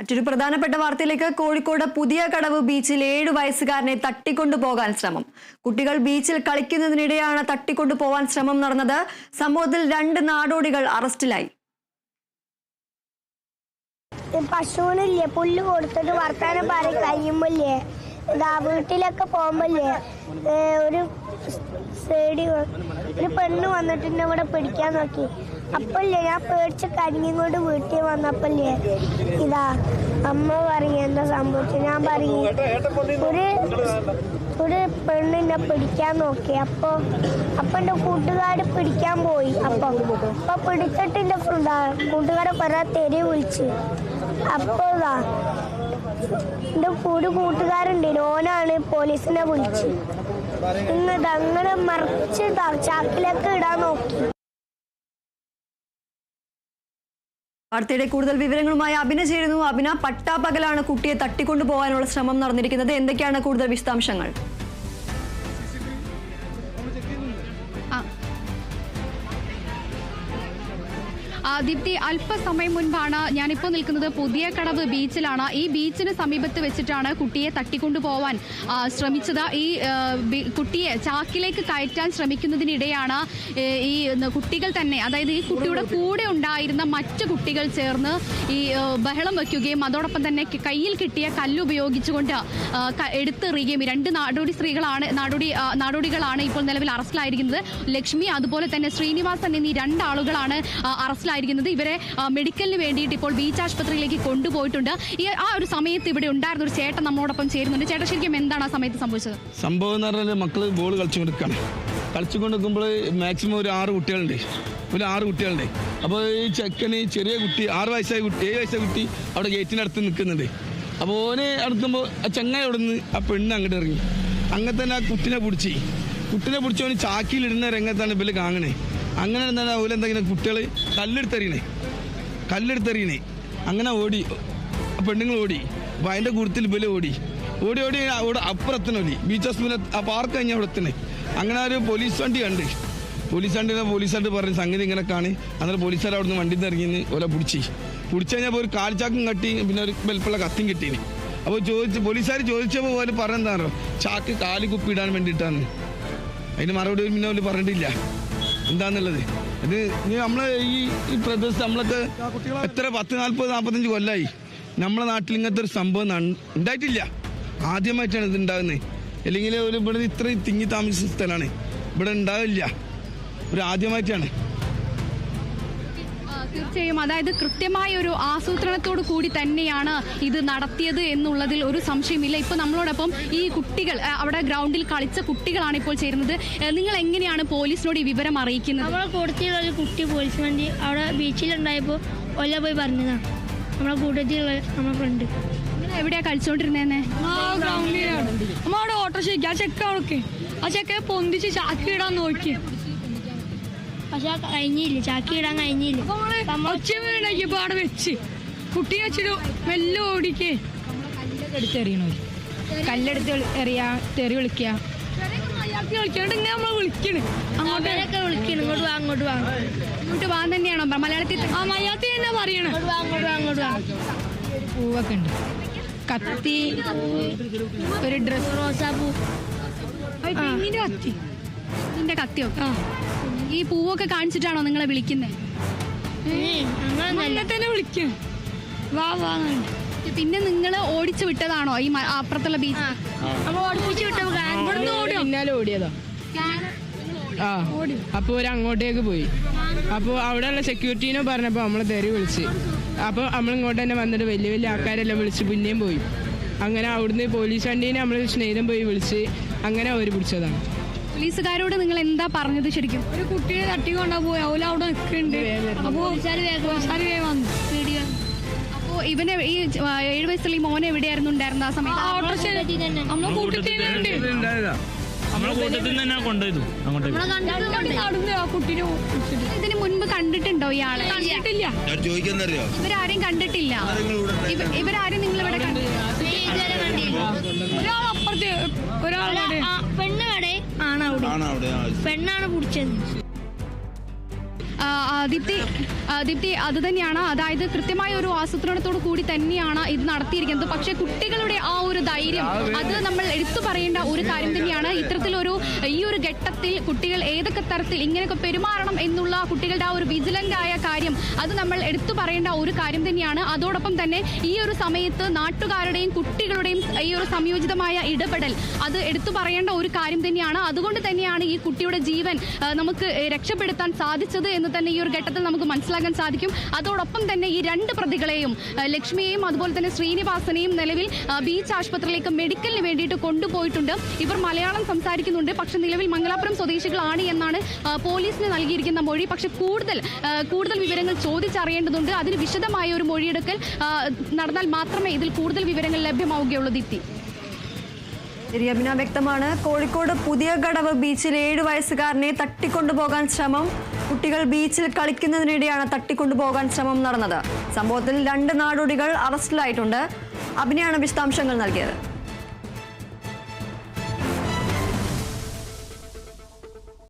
മറ്റൊരു പ്രധാനപ്പെട്ട വാർത്തയിലേക്ക് കോഴിക്കോട് പുതിയ കടവ് ബീച്ചിൽ ഏഴു വയസ്സുകാരനെ തട്ടിക്കൊണ്ടുപോകാൻ ശ്രമം. കുട്ടികൾ ബീച്ചിൽ കളിക്കുന്നതിനിടെയാണ് തട്ടിക്കൊണ്ടുപോകാൻ ശ്രമം നടന്നത്. സംഭവത്തിൽ രണ്ട് നാടോടികൾ അറസ്റ്റിലായി. പശുവിനില്ലേ? പുല്ല് കൊടുത്തിട്ട് വർത്താനം പറയും. കഴിയുമ്പോല്ലേ വീട്ടിലൊക്കെ പോകുമ്പോല്ലേ ഏ, ഒരു സേടി ഒരു പെണ്ണ് വന്നിട്ട് എന്നെ ഇവിടെ പിടിക്കാൻ നോക്കി. അപ്പല്ലേ ഞാൻ പേടിച്ച് കരിഞ്ഞിങ്ങോട്ട് വീട്ടിൽ വന്നപ്പല്ലേ? ഇതാ അമ്മ പറയും എന്താ സംഭവിച്ചു ഞാൻ പറയും ഒരു ഒരു പെണ്ണിനെ പിടിക്കാൻ നോക്കി. അപ്പൊ അപ്പൊ എന്റെ കൂട്ടുകാർ പിടിക്കാൻ പോയി. അപ്പൊ അപ്പൊ പിടിച്ചിട്ട് എന്റെ കൂട്ടുകാരെ കുറെ തെരി വിളിച്ച്. അപ്പൊ ഇതാ എന്റെ ഒരു കൂട്ടുകാരുണ്ട്. ഓനാണ് പോലീസിനെ വിളിച്ചു. ഇന്നത് അങ്ങനെ മറിച്ച് ചാക്കിലൊക്കെ ചാക്കിലേക്ക് ഇടാൻ നോക്കി. വാർത്തയുടെ കൂടുതൽ വിവരങ്ങളുമായി അഭിന ചേരുന്നു. അഭിന പട്ടാപ്പകലാണ് കുട്ടിയെ തട്ടിക്കൊണ്ടു പോകാനുള്ള ശ്രമം നടന്നിരിക്കുന്നത്. എന്തൊക്കെയാണ് കൂടുതൽ വിശദാംശങ്ങൾ? ആ, ദീപ്തി അല്പസമയം മുൻപാണ് ഞാനിപ്പോൾ നിൽക്കുന്നത് പുതിയ കടവ് ബീച്ചിലാണ്. ഈ ബീച്ചിന് സമീപത്ത് വെച്ചിട്ടാണ് കുട്ടിയെ തട്ടിക്കൊണ്ടുപോവാൻ ശ്രമിച്ചത്. ഈ കുട്ടിയെ ചാക്കിലേക്ക് കയറ്റാൻ ശ്രമിക്കുന്നതിനിടെയാണ് ഈ കുട്ടികൾ തന്നെ അതായത് ഈ കുട്ടിയുടെ കൂടെ ഉണ്ടായിരുന്ന മറ്റു കുട്ടികൾ ചേർന്ന് ഈ ബഹളം വയ്ക്കുകയും അതോടൊപ്പം തന്നെ കയ്യിൽ കിട്ടിയ കല്ലുപയോഗിച്ചുകൊണ്ട് എടുത്തെറിയുകയും രണ്ട് നാടോടി സ്ത്രീകളാണ് നാടോടി നാടോടികളാണ് ഇപ്പോൾ നിലവിൽ അറസ്റ്റിലായിരിക്കുന്നത്. ലക്ഷ്മി അതുപോലെ തന്നെ ശ്രീനിവാസൻ എന്നീ രണ്ടാളുകളാണ് ആ, അറസ്റ്റിലായിരിക്കുന്നത് ഇവരെ മെഡിക്കലിന് വേണ്ടിയിട്ട് ഇപ്പോൾ ബീച്ച് ആശുപത്രിയിലേക്ക് കൊണ്ടുപോയിട്ടുണ്ട്. ഈ ആ ഒരു സമയത്ത് ഇവിടെ ഉണ്ടായിരുന്ന ഒരു ചേട്ടൻ നമ്മോടൊപ്പം ചേരുന്നുണ്ട്. ചേട്ടൻ ശരിക്കും എന്താണ് ആ സമയത്ത് സംഭവിച്ചത്? സംഭവം എന്ന് മക്കൾ ബോൾ കളിച്ചു കളിച്ചുകൊണ്ടിരിക്കുകയാണ് കളിച്ചു കൊണ്ടിരിക്കുമ്പോൾ മാക്സിമം ഒരു ആറ് കുട്ടികളുണ്ട്. ഒരു ആറ് കുട്ടികളുണ്ട്. അപ്പോൾ ഈ ചെക്കന് ചെറിയ കുട്ടി ആറ് വയസ്സായ കുട്ടി ഏഴ് വയസ്സായ കുട്ടി അവിടെ ഗേറ്റിനടുത്ത് നിൽക്കുന്നുണ്ട് അപ്പോൾ ഓനെ അടുത്തുമ്പോൾ ആ ചെങ്ങായി അവിടെ നിന്ന് ആ പെണ്ണ് അങ്ങോട്ട് ഇറങ്ങി. അങ്ങനെ തന്നെ ആ കുട്ടിനെ പിടിച്ച്. കുട്ടിനെ പിടിച്ചവന് ചാക്കിയിലിടുന്ന രംഗത്താണ് ഇപ്പോൾ കാണണേ അങ്ങനെ അതുപോലെ എന്തെങ്കിലും കുട്ടികൾ കല്ലെടുത്തെറിയണേ. കല്ലെടുത്തെറിയണേ. അങ്ങനെ ഓടി. പെണ്ണുങ്ങൾ ഓടി. അപ്പോൾ അതിന്റെ കൂട്ടത്തിൽ ബല ഓടി. ഓടി ഓടി അവിടെ അപ്പുറത്തിന് ഓടി. ബീച്ച് ഹൗസ് ആ പാർക്ക് കഴിഞ്ഞ അവിടെ തന്നെ അങ്ങനെ ഒരു പോലീസ് വണ്ടി കണ്ട്. പോലീസ് വണ്ടി പോലീസ് വണ്ടി പറഞ്ഞ് സംഗതി ഇങ്ങനെ കാണി. അന്നേരം പോലീസുകാർ അവിടെ നിന്ന് വണ്ടിയിൽ നിന്ന് ഇറങ്ങി ഓല പിടിച്ച്. പിടിച്ചു കഴിഞ്ഞപ്പോൾ ഒരു കാൽച്ചാക്കും കട്ടി പിന്നെ ഒരു വെൽപ്പുള്ള കത്തിയും കിട്ടീന്. അപ്പോൾ ചോദിച്ച് പോലീസുകാർ ചോദിച്ചപ്പോൾ പോലെ പറഞ്ഞെന്താണോ ചാക്ക് കാൽ കുപ്പി ഇടാൻ വേണ്ടിയിട്ടാണ്. അതിന് മറുപടി പിന്നെ അവർ പറഞ്ഞിട്ടില്ല. എന്താന്നുള്ളത്? ഇത് നമ്മളെ ഈ പ്രദേശത്ത് നമ്മളൊക്കെ എത്ര പത്ത് നാൽപ്പത് നാൽപ്പത്തഞ്ച് കൊല്ലായി. നമ്മളെ നാട്ടിൽ ഇങ്ങനത്തെ ഒരു സംഭവം ഉണ്ടായിട്ടില്ല. ആദ്യമായിട്ടാണ് ഇത് ഉണ്ടാകുന്നത് അല്ലെങ്കിൽ ഒരു ഇവിടെ ഇത്രയും തിങ്ങി താമസിച്ച സ്ഥലമാണ്. ഇവിടെ ഉണ്ടാവില്ല. ഒരു ആദ്യമായിട്ടാണ്. തീർച്ചയായും. അതായത് കൃത്യമായ ഒരു ആസൂത്രണത്തോടു കൂടി തന്നെയാണ് ഇത് നടത്തിയത് എന്നുള്ളതിൽ ഒരു സംശയമില്ല. ഇപ്പൊ നമ്മളോടൊപ്പം ഈ കുട്ടികൾ അവിടെ ഗ്രൗണ്ടിൽ കളിച്ച കുട്ടികളാണ് ഇപ്പോൾ ചേരുന്നത്. നിങ്ങൾ എങ്ങനെയാണ് പോലീസിനോട് ഈ വിവരം അറിയിക്കുന്നത്? നമ്മളെ കൂട്ടത്തിലുള്ള ഒരു കുട്ടി പോലീസ് വണ്ടി അവിടെ ബീച്ചിലുണ്ടായപ്പോൾ ഒല്ല പോയി പറഞ്ഞതാണ് നമ്മളെ കൂട്ടത്തിലുള്ള നമ്മളെ ഫ്രണ്ട് എവിടെയാ കളിച്ചോണ്ടിരുന്നേന്നെ? നമ്മ അവിടെ ഓട്ടോറിക്ഷ ആ ചെക്ക അവിടൊക്കെ ആ ചെക്ക പൊന്തിച്ച് ചാക്കി ഇടാൻ നോക്കി. പക്ഷെ കഴിഞ്ഞില്ല. ചാക്കി ഇടാൻ കഴിഞ്ഞില്ല. ഒച്ച വെച്ച്. കുട്ടി വെച്ചിട്ട് മെല്ലെ ഓടിക്കേ. എടുത്തെറിയണോ കല്ലെടുത്ത് എറിയാ തെറി വിളിക്കുക വിളിക്കണ്. അങ്ങോട്ട് വാൻ തന്നെയാണോ? മലയാളത്തിൽ തന്നെ പറയണേ. പൂവൊക്കെ ഉണ്ട്. കത്തി ഒരു ഡ്രസ് റോസാ പൂ കത്തി. നിന്റെ കത്തിയോ? ഈ പൂവൊക്കെ കാണിച്ചിട്ടാണോ നിങ്ങളെ വിളിക്കുന്നത് തന്നെ വിളിക്കും. വാ വാ പിന്നെ നിങ്ങൾ ഓടിച്ചു വിട്ടതാണോ ഈ അപ്പുറത്തുള്ള ബീച്ച്? ഓടിയതാ. ആ. അപ്പോൾ ഒരു അങ്ങോട്ടേക്ക് പോയി. അപ്പോൾ അവിടെയുള്ള സെക്യൂരിറ്റീനെ പറഞ്ഞപ്പോൾ നമ്മളെ തെറി വിളിച്ച്. അപ്പോൾ നമ്മളിങ്ങോട്ട് തന്നെ വന്നിട്ട് വലിയ വലിയ ആൾക്കാരെല്ലാം വിളിച്ച് പിന്നെയും പോയി. അങ്ങനെ അവിടുന്ന് പോലീസ് വണ്ടീനെ നമ്മൾ സ്നേഹിതം പോയി വിളിച്ച് അങ്ങനെ അവർ പിടിച്ചതാണ്. പോലീസുകാരോട് നിങ്ങൾ എന്താ പറഞ്ഞത് ശരിക്കും? ഒരു കുട്ടിയെ തട്ടിക്കൊണ്ടാ പോയി അവല അവിടെ നിൽക്കുന്നുണ്ട്. അപ്പോ അപ്പോ ഇവനെ ഈ ഏഴ് വയസ്സുള്ള ഈ മോനെ എവിടെയായിരുന്നു ഉണ്ടായിരുന്നത് ആ സമയത്ത്? നമ്മളെ നമ്മളെ കൂട്ടത്തിൽ തന്നെ കൊണ്ടുപോയതു അങ്ങോട്ടേക്ക്. ഇതിന് മുൻപ് കണ്ടിട്ടുണ്ടോ ഇയാളെ? കണ്ടിട്ടില്ല. ഞാൻ ചോദിക്കുന്നറിയോ? ഇവരാരും കണ്ടിട്ടില്ല. ഇവ- ഇവരാരും നിങ്ങൾ ഇവിടെ ഒരാൾ ആ, പെണ്ണ് അവിടെ പെണ്ണാണ് പിടിച്ചത്. ദീപ്തി ദീപ്തി അത് തന്നെയാണ്. അതായത് കൃത്യമായ ഒരു ആസൂത്രണത്തോടു കൂടി തന്നെയാണ് ഇത് നടത്തിയിരിക്കുന്നത്. പക്ഷേ കുട്ടികളുടെ ആ ഒരു ധൈര്യം അത് നമ്മൾ എടുത്തു പറയേണ്ട ഒരു കാര്യം തന്നെയാണ്. ഇത്തരത്തിലൊരു ഈ ഒരു ഘട്ടത്തിൽ കുട്ടികൾ ഏതൊക്കെ തരത്തിൽ ഇങ്ങനെയൊക്കെ പെരുമാറണം എന്നുള്ള കുട്ടികളുടെ ആ ഒരു വിജിലന്റ് ആയ കാര്യം അത് നമ്മൾ എടുത്തു പറയേണ്ട ഒരു കാര്യം തന്നെയാണ്. അതോടൊപ്പം തന്നെ ഈ ഒരു സമയത്ത് നാട്ടുകാരുടെയും കുട്ടികളുടെയും ഈ ഒരു സംയോജിതമായ ഇടപെടൽ അത് എടുത്തു പറയേണ്ട ഒരു കാര്യം തന്നെയാണ്. അതുകൊണ്ട് തന്നെയാണ് ഈ കുട്ടിയുടെ ജീവൻ നമുക്ക് രക്ഷപ്പെടുത്താൻ സാധിച്ചത് എന്ന് തന്നെ ഈ ഒരു ഘട്ടത്തിൽ നമുക്ക് മനസ്സിലാക്കാൻ സാധിക്കും. അതോടൊപ്പം തന്നെ ഈ രണ്ട് പ്രതികളെയും ലക്ഷ്മിയെയും അതുപോലെ തന്നെ ശ്രീനിവാസനെയും നിലവിൽ ബീച്ച് ആശുപത്രിയിലേക്ക് മെഡിക്കലിന് വേണ്ടിയിട്ട് കൊണ്ടുപോയിട്ടുണ്ട്. ഇവർ മലയാളം സംസാരിക്കുന്നുണ്ട്. പക്ഷെ നിലവിൽ മംഗലാപുരം സ്വദേശികളാണ് എന്നാണ് പോലീസിന് പോലീസിന് നൽകിയിരിക്കുന്ന മൊഴി. പക്ഷെ കൂടുതൽ കൂടുതൽ വിവരങ്ങൾ ചോദിച്ചറിയേണ്ടതുണ്ട്. അതിന് വിശദമായ ഒരു മൊഴിയെടുക്കൽ നടന്നാൽ മാത്രമേ ഇതിൽ കൂടുതൽ വിവരങ്ങൾ ലഭ്യമാവുകയുള്ളൂ ദീപ്തി ശരി അഭിന വ്യക്തമാണ്. കോഴിക്കോട് പുതിയ കടവ് ബീച്ചിൽ ഏഴ് വയസ്സുകാരനെ തട്ടിക്കൊണ്ടുപോകാൻ ശ്രമം. കുട്ടികൾ ബീച്ചിൽ കളിക്കുന്നതിനിടെയാണ് തട്ടിക്കൊണ്ടുപോകാൻ ശ്രമം നടന്നത്. സംഭവത്തിൽ രണ്ട് നാടോടികൾ അറസ്റ്റിലായിട്ടുണ്ട്. അഭിനയാണ് വിശദാംശങ്ങൾ നൽകിയത്.